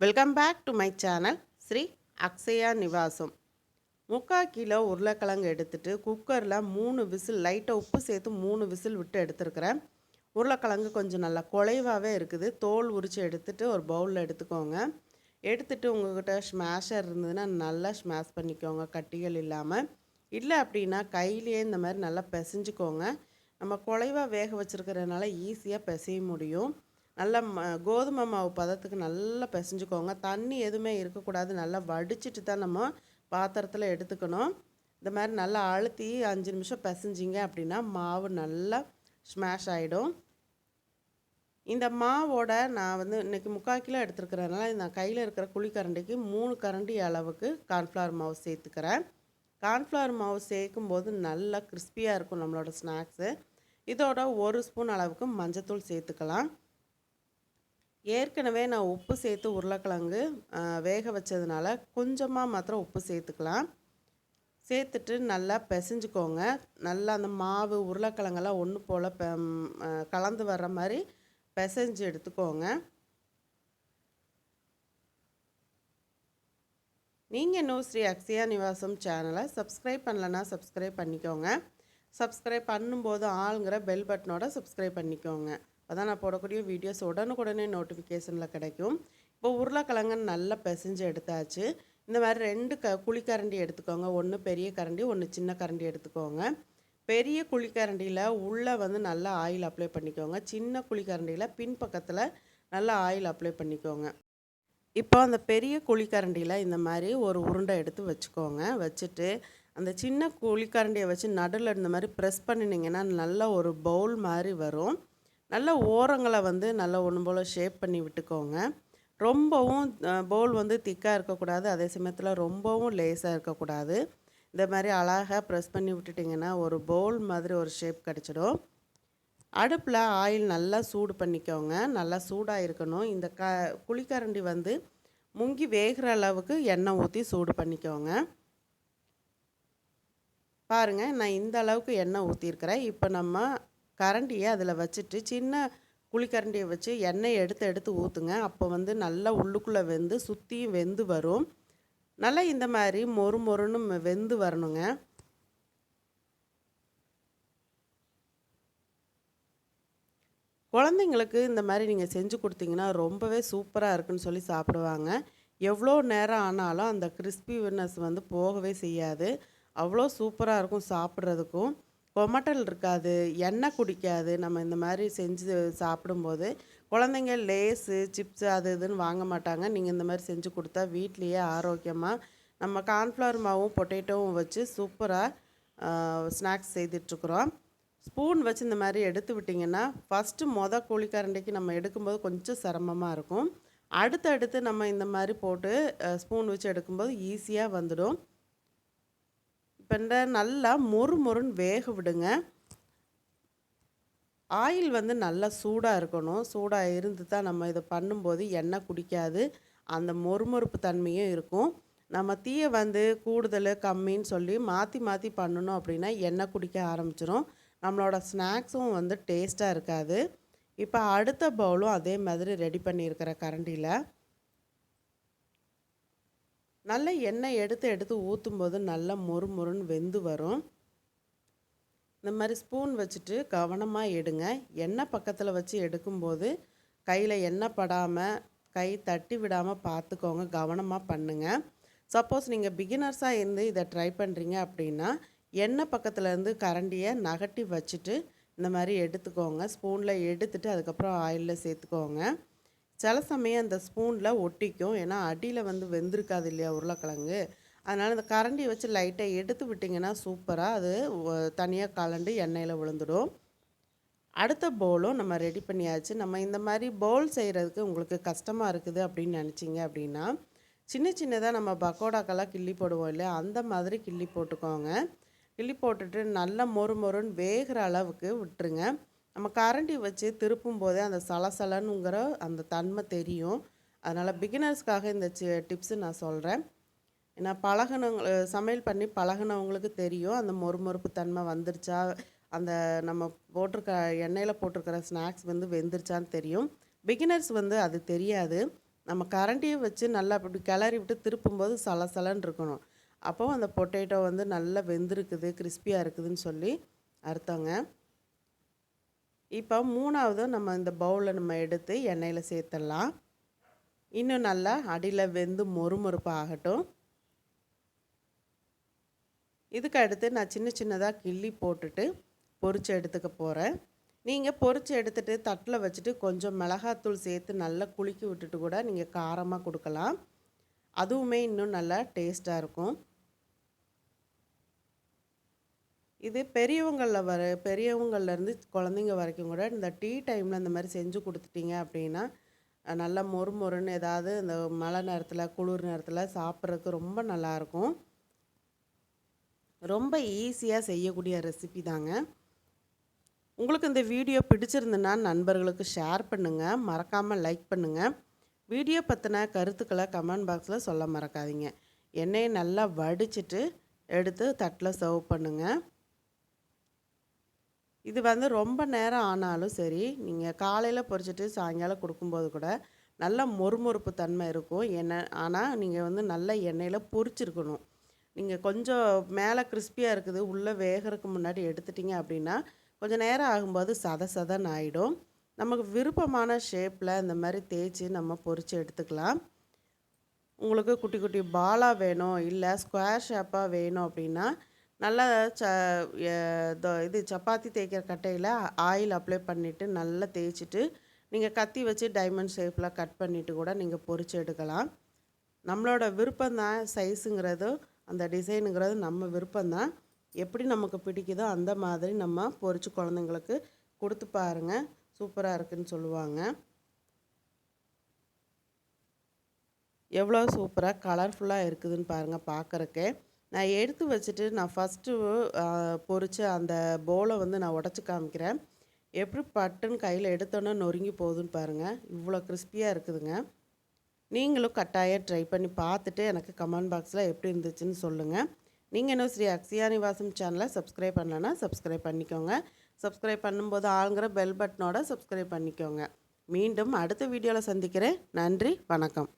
Welcome back to my channel Sri Akshaya Nivasam முக்கால் kilo உருளைக்கிழங்கு எடுத்துட்டு குக்கரில் மூணு விசில் லைட்டாக உப்பு சேர்த்து மூணு விசில் விட்டு எடுத்துருக்கிறேன். உருளைக்கிழங்கு கொஞ்சம் நல்லா குலைவாகவே இருக்குது. தோல் உரித்து எடுத்துட்டு ஒரு பவுலில் எடுத்துக்கோங்க. எடுத்துட்டு உங்கள்கிட்ட ஸ்மாஷர் இருந்ததுன்னா நல்லா ஸ்மாஷ் பண்ணிக்கோங்க கட்டிகள் இல்லாமல் இல்லை அப்படின்னா கையிலேயே இந்த மாதிரி நல்லா பிசைஞ்சுக்கோங்க. நம்ம குலைவாக வேக வச்சுருக்கிறதுனால ஈஸியாக பிசைய முடியும். நல்லா ம கோதுமை மாவு பதத்துக்கு நல்லா பிசைஞ்சுக்கோங்க. தண்ணி எதுவுமே இருக்கக்கூடாது. நல்லா வடிச்சிட்டு தான் நம்ம பாத்திரத்தில் எடுத்துக்கணும். இந்த மாதிரி நல்லா அழுத்தி அஞ்சு நிமிஷம் பிசைஞ்சிங்க அப்படின்னா மாவு நல்லா ஸ்மாஷ் ஆகிடும் இந்த மாவோட நான் வந்து இன்றைக்கி முக்கால் கிலோ எடுத்துருக்கிறதுனால நான் கையில் இருக்கிற குழிக்கரண்டிக்கு மூணு கரண்டி அளவுக்கு கார்ன்ஃப்ளவர் மாவு சேர்த்துக்கிறேன். கார்ன்ஃப்ளவர் மாவு சேர்க்கும் போது நல்லா கிறிஸ்பியாக இருக்கும் நம்மளோட ஸ்நாக்ஸு. இதோட ஒரு ஸ்பூன் அளவுக்கு மஞ்சத்தூள் சேர்த்துக்கலாம். ஏற்கனவே நான் உப்பு சேர்த்து உருளைக்கிழங்கு வேக வச்சதுனால கொஞ்சமாக மாத்திரம் உப்பு சேர்த்துக்கலாம். சேர்த்துட்டு நல்லா பிசைஞ்சுக்கோங்க. நல்லா அந்த மாவு உருளைக்கிழங்கெல்லாம் ஒன்று போல் பெ கலந்து வர்ற மாதிரி பிசைஞ்சு எடுத்துக்கோங்க. நீங்கள் இன்னும் ஸ்ரீ அக்ஷயா நிவாசம் சேனலை சப்ஸ்கிரைப் பண்ணலன்னா சப்ஸ்கிரைப் பண்ணிக்கோங்க. சப்ஸ்கிரைப் பண்ணும்போது ஆளுங்கிற பெல் பட்டனோட சப்ஸ்கிரைப் பண்ணிக்கோங்க. அதான் நான் போடக்கூடிய வீடியோஸ் உடனுக்குடனே நோட்டிஃபிகேஷனில் கிடைக்கும். இப்போ உருளைக்கிழங்கு நல்லா பிசைஞ்சு எடுத்தாச்சு. இந்த மாதிரி ரெண்டு க குழிக்கரண்டி எடுத்துக்கோங்க. ஒன்று பெரிய கரண்டி ஒன்று சின்ன கரண்டி எடுத்துக்கோங்க. பெரிய குழிக்கரண்டியில் உள்ளே வந்து நல்லா ஆயில் அப்ளை பண்ணிக்கோங்க. சின்ன குழிக்கரண்டியில் பின்பக்கத்தில் நல்லா ஆயில் அப்ளை பண்ணிக்கோங்க. இப்போ அந்த பெரிய குழிக்கரண்டியில் இந்த மாதிரி ஒரு உருண்டை எடுத்து வச்சுக்கோங்க. வச்சுட்டு அந்த சின்ன குழிக்கரண்டியை வச்சு நடுவில் இந்த மாதிரி ப்ரெஸ் பண்ணினீங்கன்னா நல்ல ஒரு பவுல் மாதிரி வரும். நல்ல ஓரங்களை வந்து நல்லா ஒன்று போல் ஷேப் பண்ணி விட்டுக்கோங்க. ரொம்பவும் பவுல் வந்து திக்காக இருக்கக்கூடாது. அதே சமயத்தில் ரொம்பவும் லேஸாக இருக்கக்கூடாது. இந்த மாதிரி அழகாக ப்ரெஸ் பண்ணி விட்டுட்டிங்கன்னா ஒரு பவுல் மாதிரி ஒரு ஷேப் கிடச்சிடும். அடுப்பில் ஆயில் நல்லா சூடு பண்ணிக்கோங்க. நல்லா சூடாக இருக்கணும். இந்த க குழிக்கரண்டி வந்து முங்கி வேகிற அளவுக்கு எண்ணெய் ஊற்றி சூடு பண்ணிக்கோங்க. பாருங்கள் நான் இந்த அளவுக்கு எண்ணெய் ஊற்றிருக்கிறேன் இப்போ நம்ம கரண்டியை அதில் வச்சுட்டு சின்ன குழிக்கரண்டியை வச்சு எண்ணெய் எடுத்து எடுத்து ஊற்றுங்க. அப்போ வந்து நல்லா உள்ளுக்குள்ளே வெந்து சுற்றியும் வெந்து வரும். நல்லா இந்த மாதிரி மொறு மொறுன்னு ம- வெந்து வரணுங்க. குழந்தைங்களுக்கு இந்த மாதிரி நீங்கள் செஞ்சு கொடுத்தீங்கன்னா ரொம்பவே சூப்பராக இருக்குன்னு சொல்லி சாப்பிடுவாங்க. எவ்வளோ நேரம் ஆனாலும் அந்த கிறிஸ்பினஸ் வந்து போகவே செய்யாது. அவ்வளோ சூப்பராக இருக்கும் சாப்பிட்றதுக்கும். கொமட்டல் இருக்காது எண்ணெய் குடிக்காது நம்ம இந்த மாதிரி செஞ்சு சாப்பிடும்போது குழந்தைங்க லேஸு சிப்ஸு அது இதுன்னு வாங்க மாட்டாங்க. நீங்கள் இந்த மாதிரி செஞ்சு கொடுத்தா வீட்லேயே ஆரோக்கியமாக நம்ம கார்ன்ஃப்ளவர் மாவும் பொட்டேட்டோவும் வச்சு சூப்பராக ஸ்நாக்ஸ் செய்துட்ருக்குறோம். ஸ்பூன் வச்சு இந்த மாதிரி எடுத்து விட்டிங்கன்னா ஃபஸ்ட்டு மொதல் கோழிக்கரண்டிக்கு நம்ம எடுக்கும்போது கொஞ்சம் சிரமமாக இருக்கும். அடுத்தடுத்து நம்ம இந்த மாதிரி போட்டு ஸ்பூன் வச்சு எடுக்கும்போது ஈஸியாக வந்துடும். இப்போ இந்த நல்லா மொறு மொறுன்னு வேக விடுங்க. ஆயில் வந்து நல்லா சூடாக இருக்கணும். சூடாக இருந்து தான் நம்ம இதை பண்ணும்போது எண்ணெய் குடிக்காது. அந்த மொறுமொறுப்பு தன்மையும் இருக்கும். நம்ம தீயை வந்து கூடுதல் கம்மின்னு சொல்லி மாற்றி மாற்றி பண்ணணும் அப்படின்னா எண்ணெய் குடிக்க ஆரம்பிச்சிடும் நம்மளோட ஸ்நாக்ஸும் வந்து டேஸ்ட்டாக இருக்காது. இப்போ அடுத்த பவுலும் அதே மாதிரி ரெடி பண்ணியிருக்கிற கரண்டியில். நல்ல எண்ணெய் எடுத்து எடுத்து ஊற்றும் போது நல்லா மொறு மொறுன்னு வெந்து வரும். இந்த மாதிரி ஸ்பூன் வச்சுட்டு கவனமாக எடுங்க. எண்ணெய் பக்கத்தில் வச்சு எடுக்கும்போது கையில் எண்ணெய் படாமல் கை தட்டி விடாமல் பார்த்துக்கோங்க கவனமாக பண்ணுங்கள் சப்போஸ் நீங்கள் பிகினர்ஸாக இருந்து இதை ட்ரை பண்ணுறீங்க அப்படின்னா எண்ணெய் பக்கத்தில் இருந்து கரண்டியை நகட்டி வச்சுட்டு இந்த மாதிரி எடுத்துக்கோங்க. ஸ்பூனில் எடுத்துட்டு அதுக்கப்புறம் ஆயிலில் சேர்த்துக்கோங்க. சில சமயம் அந்த ஸ்பூனில் ஒட்டிக்கும். ஏன்னா அடியில் வந்து வெந்திருக்காது இல்லையா உருளைக்கிழங்கு. அதனால் இந்த கரண்டி வச்சு லைட்டாக எடுத்து விட்டிங்கன்னா சூப்பராக அது தனியாக கலண்டு எண்ணெயில் விழுந்துடும். அடுத்த பவுலும் நம்ம ரெடி பண்ணியாச்சு. நம்ம இந்த மாதிரி பவுல் செய்கிறதுக்கு உங்களுக்கு கஷ்டமாக இருக்குது அப்படின்னு நினச்சிங்க அப்படின்னா சின்ன சின்னதாக நம்ம பக்கோடாக்கெல்லாம் கிள்ளி போடுவோம் இல்லையா? அந்த மாதிரி கிள்ளி போட்டுக்கோங்க. கிள்ளி போட்டுட்டு நல்லா மொறு மொறுன்னு வேகிற அளவுக்கு விட்டுருங்க. நம்ம கரண்டி வச்சு திருப்பும் போதே அந்த சலசலனுங்கிற அந்த தன்மை தெரியும். அதனால் பிகினர்ஸ்க்காக இந்த டிப்ஸு நான் சொல்கிறேன் ஏன்னா பழகினவங்க சமையல் பண்ணி பழகினவங்களுக்கு தெரியும். அந்த மொறுமொறுப்பு தன்மை வந்துருச்சா? அந்த நம்ம போட்டிருக்க எண்ணெயில் போட்டிருக்கிற ஸ்நாக்ஸ் வந்து வெந்துருச்சான்னு தெரியும். பிகினர்ஸ் வந்து அது தெரியாது. நம்ம கரண்டியை வச்சு நல்லா அப்படி கிளறி விட்டு திருப்பும்போது சலசலன்னு இருக்கணும். அப்போது அந்த பொட்டேட்டோ வந்து நல்லா வெந்திருக்குது கிறிஸ்பியாக இருக்குதுன்னு சொல்லி அர்த்தங்க. இப்போ மூணாவது நம்ம இந்த பவுலில் நம்ம எடுத்து எண்ணெயில் சேர்த்துடலாம். இன்னும் நல்லா அடியில் வெந்து மொறுமொறுப்பு ஆகட்டும் இதுக்கு அடுத்து நான் சின்ன சின்னதாக கிள்ளி போட்டுட்டு பொறிச்சு எடுத்துக்க போகிறேன் நீங்கள் பொறிச்சு எடுத்துகிட்டு தட்டில் வச்சுட்டு கொஞ்சம் மிளகாத்தூள் சேர்த்து நல்லா குலுக்கி விட்டுட்டு கூட நீங்கள் காரமாக கொடுக்கலாம். அதுவுமே இன்னும் நல்லா டேஸ்ட்டாக இருக்கும். இது பெரியவங்களில் வர பெரியவங்கள்லேருந்து குழந்தைங்க வரைக்கும் கூட இந்த டீ டைமில் இந்த மாதிரி செஞ்சு கொடுத்துட்டீங்க அப்படின்னா நல்லா மொறு மொறுன்னு ஏதாவது இந்த மழை நேரத்தில் குளிர் நேரத்தில் சாப்பிட்றதுக்கு ரொம்ப நல்லாயிருக்கும். ரொம்ப ஈஸியாக செய்யக்கூடிய ரெசிபி தாங்க. உங்களுக்கு இந்த வீடியோ பிடிச்சிருந்துன்னா நண்பர்களுக்கு ஷேர் பண்ணுங்கள் மறக்காமல் லைக் பண்ணுங்கள் வீடியோ பற்றின கருத்துக்களை கமெண்ட் பாக்ஸில் சொல்ல மறக்காதீங்க. எண்ணெயை நல்லா வடிச்சிட்டு எடுத்து தட்டில் சர்வ் பண்ணுங்கள் இது வந்து ரொம்ப நேரம் ஆனாலும் சரி நீங்கள் காலையில் பொரிச்சிட்டு சாயங்காலம் கொடுக்கும்போது கூட நல்ல மொறுமொறுப்பு தன்மை இருக்கும். எண்ணெய் ஆனால் நீங்கள் வந்து நல்ல எண்ணெயில் பொரிச்சிருக்கணும். நீங்கள் கொஞ்சம் மேலே கிறிஸ்பியாக இருக்குது உள்ளே வேகிறதுக்கு முன்னாடி எடுத்துட்டிங்க அப்படின்னா கொஞ்சம் நேரம் ஆகும்போது சத சதன் ஆகிடும் நமக்கு விருப்பமான ஷேப்பில் இந்த மாதிரி தேய்ச்சி நம்ம பொரித்து எடுத்துக்கலாம். உங்களுக்கு குட்டி குட்டி பாலாக வேணும் இல்லை ஸ்கொயர் ஷேப்பாக வேணும் அப்படின்னா நல்லா ச இது சப்பாத்தி தேய்க்கிற கட்டையில் ஆயில் அப்ளை பண்ணிவிட்டு நல்லா தேய்ச்சிட்டு நீங்கள் கத்தி வச்சு டைமண்ட் ஷேப்பில் கட் பண்ணிவிட்டு கூட நீங்கள் பொரித்து எடுக்கலாம். நம்மளோட விருப்பம்தான் சைஸுங்கிறது அந்த டிசைனுங்கிறது நம்ம விருப்பம்தான் எப்படி நமக்கு பிடிக்குதோ அந்த மாதிரி நம்ம பொறிச்சு குழந்தைங்களுக்கு கொடுத்து பாருங்கள் சூப்பராக இருக்குதுன்னு சொல்லுவாங்க. எவ்வளோ சூப்பராக கலர்ஃபுல்லாக இருக்குதுன்னு பாருங்கள் பார்க்குறக்கே நான் எடுத்து வச்சுட்டு நான் ஃபஸ்ட்டு பொறிச்ச அந்த போலை வந்து நான் உடச்சி காமிக்கிறேன். எப்படி பட்டுன்னு கையில் எடுத்தோன்னே நொறுங்கி போகுதுன்னு பாருங்கள் இவ்வளோ கிறிஸ்பியாக இருக்குதுங்க. நீங்களும் கட்டாயம் ட்ரை பண்ணி பார்த்துட்டு எனக்கு கமெண்ட் பாக்ஸில் எப்படி இருந்துச்சுன்னு சொல்லுங்கள் நீங்கள் இன்னும் ஸ்ரீ அக்ஸியா நிவாசம் சேனலை சப்ஸ்கிரைப் பண்ணலன்னா சப்ஸ்கிரைப் பண்ணிக்கோங்க. சப்ஸ்கிரைப் பண்ணும்போது ஆளுங்கிற பெல் பட்டனோட சப்ஸ்கிரைப் பண்ணிக்கோங்க. மீண்டும் அடுத்த வீடியோவில் சந்திக்கிறேன். நன்றி வணக்கம்.